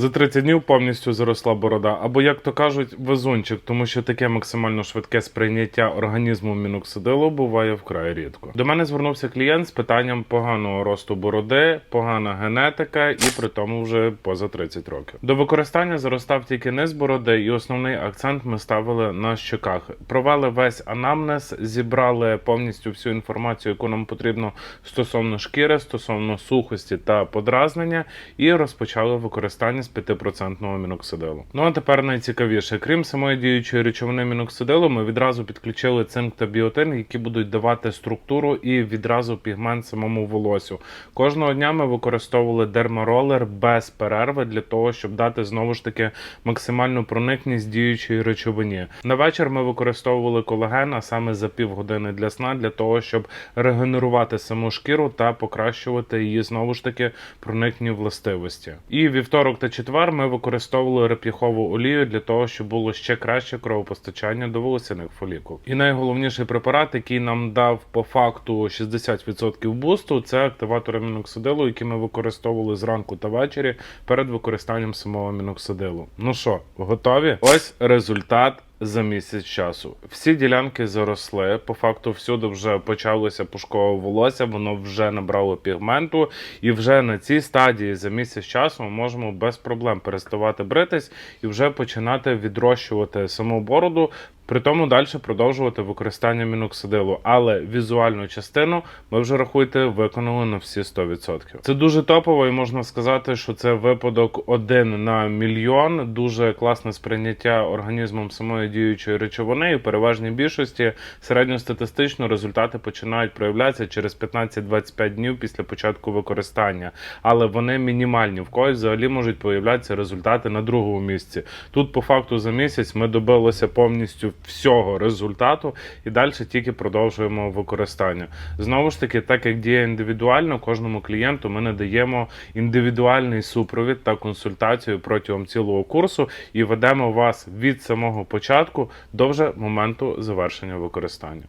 За 30 днів повністю заросла борода, або як то кажуть, везунчик, тому що таке максимально швидке сприйняття організму міноксидилу буває вкрай рідко. До мене звернувся клієнт з питанням поганого росту бороди, погана генетика і при тому вже поза 30 років. До використання заростав тільки низ бороди, і основний акцент ми ставили на щоках. Провели весь анамнез, зібрали повністю всю інформацію, яку нам потрібно стосовно шкіри, стосовно сухості та подразнення, і розпочали використання з 5% міноксидилу. Ну а тепер найцікавіше, крім самої діючої речовини міноксидилу, ми відразу підключили цинк та біотин, які будуть давати структуру і відразу пігмент самому волосю. Кожного дня ми використовували дермаролер без перерви для того, щоб дати знову ж таки максимальну проникність діючої речовині. На вечір ми використовували колаген, а саме за півгодини для сна, для того, щоб регенерувати саму шкіру та покращувати її знову ж таки проникні властивості. І вівторок та четвер ми використовували реп'яхову олію для того, щоб було ще краще кровопостачання до волосяних фолікул. І найголовніший препарат, який нам дав по факту 60% бусту, це активатор міноксидилу, які ми використовували зранку та ввечері перед використанням самого міноксидилу. Ну що, готові? Ось результат. За місяць часу всі ділянки заросли. По факту, всюди вже почалося пушкове волосся, воно вже набрало пігменту, і вже на цій стадії за місяць часу ми можемо без проблем переставати бритись і вже починати відрощувати саму бороду. При тому далі продовжувати використання міноксидилу, але візуальну частину ми вже рахуйте виконали на всі 100%. Це дуже топово, і можна сказати, що це випадок один на мільйон. Дуже класне сприйняття організмом самої діючої речовини. І в переважній більшості середньостатистично результати починають проявлятися через 15-25 днів після початку використання, але вони мінімальні. В когось взагалі можуть появлятися результати на другому місці. Тут, по факту, за місяць ми добилися повністю всього результату і далі тільки продовжуємо використання. Знову ж таки, так як діє індивідуально, кожному клієнту ми надаємо індивідуальний супровід та консультацію протягом цілого курсу і ведемо вас від самого початку до вже моменту завершення використання.